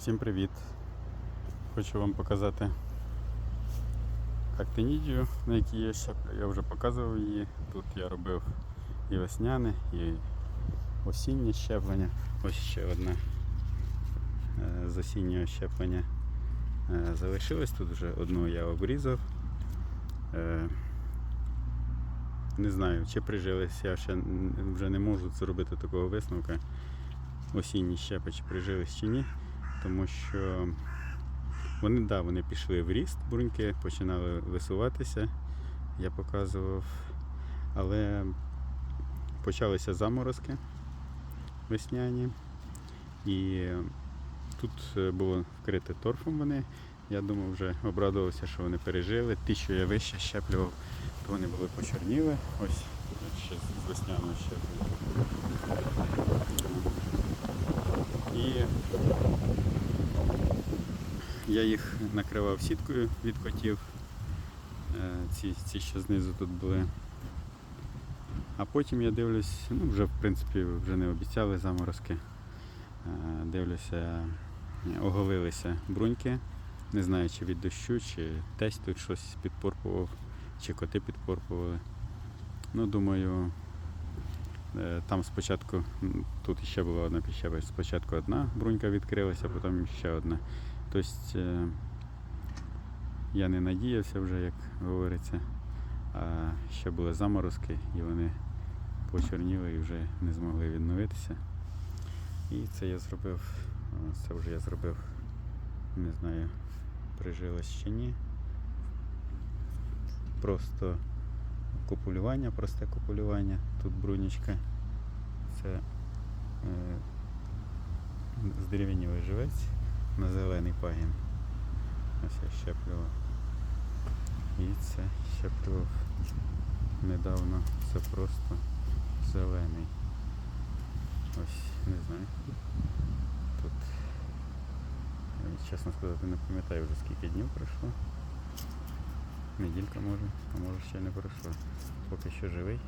Всім привіт! Хочу вам показати актинідію, на якій я щеплю. Я вже показував її. Тут я робив і весняне, і осіннє щеплення. Ось ще одне е, з осіннього щеплення е, залишилось. Тут вже одну я обрізав. Е, Не знаю, чи прижились, я ще вже не можу зробити такого висновка. Осінні щепи, чи прижились чи ні тому що вони, да, вони пішли в ріст, бруньки починали висуватися, я показував, але почалися заморозки весняні, і тут е, було вкрите торфом вони. Я думав, вже обрадувався, що вони пережили. Ті, що я вище щеплював, то вони були почорніли. Ось ще з весняного щеплення. І я їх накривав сіткою від котів. Е, Ці, ці що знизу тут були. А потім я дивлюсь, ну вже в принципі вже не обіцяли заморозки. Е, Дивлюся, оголилися бруньки. Не знаю, чи від дощу, чи десь тут щось підпорпував, чи коти підпорпували. Ну, думаю, е, там спочатку, тут ще була одна піщева, спочатку одна брунька відкрилася, потім ще одна. Тобто е, я не надіявся вже, як говориться, а ще були заморозки і вони почорніли і вже не змогли відновитися. І це я зробив, е, це вже я зробив, не знаю, прижилось чи ні. Просто копулювання, просте копулювання. Тут брунічка. Це е, здерев'янілий живець на зелений пагін. Ось я щеплював. І це щеплював недавно. Це просто зелений. Ось, не знаю. Тут, чесно сказати, не пам'ятаю вже скільки днів пройшло. Неділька може, а може ще не пройшло. Поки що живий.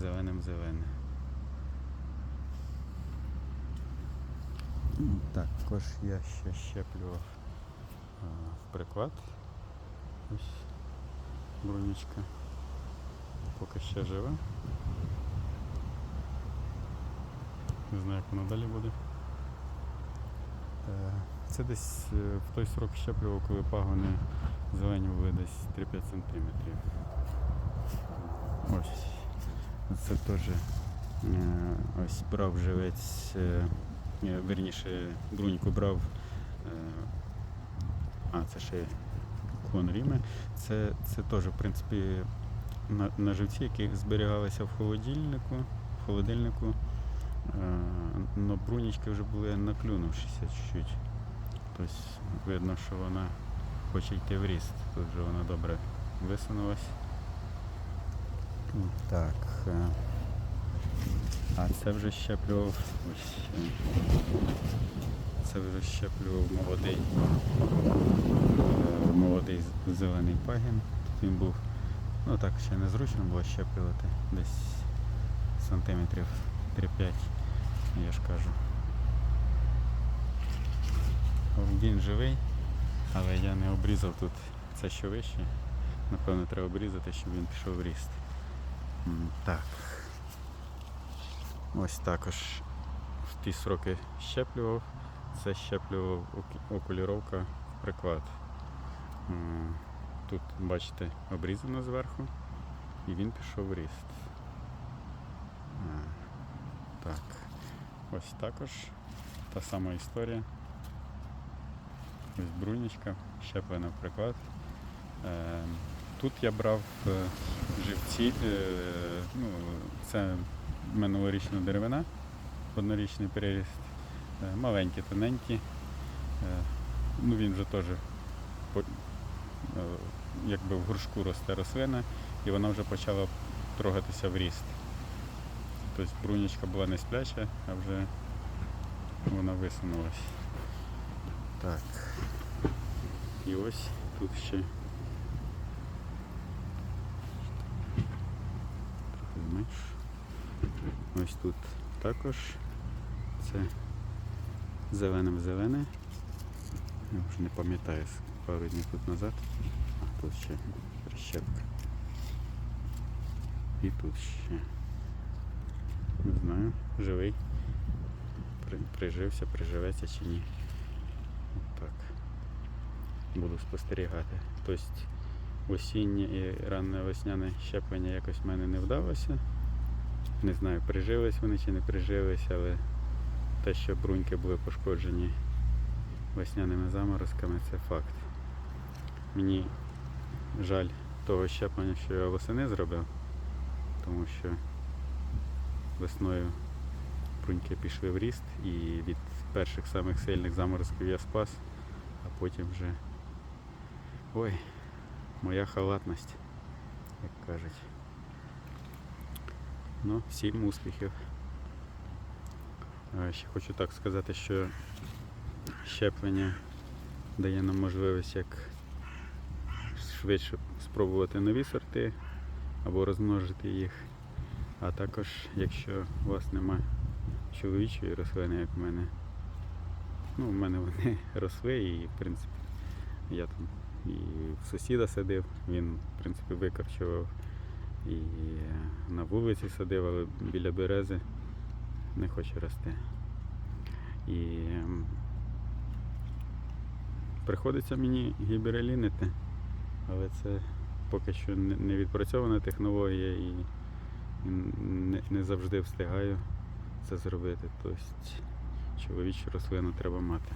Зеленим зелене. Також я ще щеплював в приклад. Ось бронічка. Поки ще жива. Не знаю, як воно далі буде. Е, Це десь е, в той срок щеплював, коли пагони зелені були десь 3-5 см. Ось. Це теж е, ось брав живець. Е, е, Вірніше, бруньку брав. е, А, це ще клон Ріми. Це, це теж, в принципі, на, на живці, які зберігалися в холодильнику, в холодильнику. Е, Но брунічки вже були наклюнувшися чуть-чуть. Тобто видно, що вона хоче йти в ріст. Тут вже вона добре висунулась. Так. А це вже щеплював. Ось. Це вже щеплював молодий. е, Молодий зелений пагін. Тут він був. Ну так ще незручно було щеплювати. Десь сантиметрів 3-5, я ж кажу. Він живий, але я не обрізав тут це що вище. Напевно, треба обрізати, щоб він пішов в ріст. Так. Ось також в ті сроки щеплював. Це щеплював окуліровка в приклад. Тут, бачите, обрізано зверху і він пішов в ріст. Так. Ось також та сама історія. Ось брунічка, щеплена в приклад. Е, Тут я брав е, живці, е, ну, це минулорічна деревина, однорічний переріст, е, маленькі, тоненькі. Е, Ну, він вже теж е, якби в горшку росте рослина, і вона вже почала трогатися в ріст. Тобто брунічка була не спляча, а вже вона висунулась. Так. І ось тут ще трохи зменш. Ось тут також це зеленим зелене. Я вже не пам'ятаю пару днів тут назад. А тут ще прищепка. І тут ще. Не знаю, живий. Прижився, приживеться чи ні. От Так. Буду спостерігати. Тобто осіннє і раннє весняне щеплення якось в мене не вдалося. Не знаю, прижились вони чи не прижились, але те, що бруньки були пошкоджені весняними заморозками, це факт. Мені жаль того щеплення, що я восени зробив, тому що весною бруньки пішли в ріст і від перших самих сильних заморозків я спас, а потім вже ой, моя халатність, як кажуть. Ну, всім успіхів. Ще хочу так сказати, що щеплення дає нам можливість як швидше спробувати нові сорти або розмножити їх. А також, якщо у вас немає чоловічої рослини, як в мене, ну, в мене вони росли і, в принципі, я там і в сусіда садив, він, в принципі, викорчував і на вулиці садив, але біля берези не хоче рости. І приходиться мені гіберелінити, але це поки що не відпрацьована технологія і не завжди встигаю це зробити. Тобто чоловічу рослину треба мати.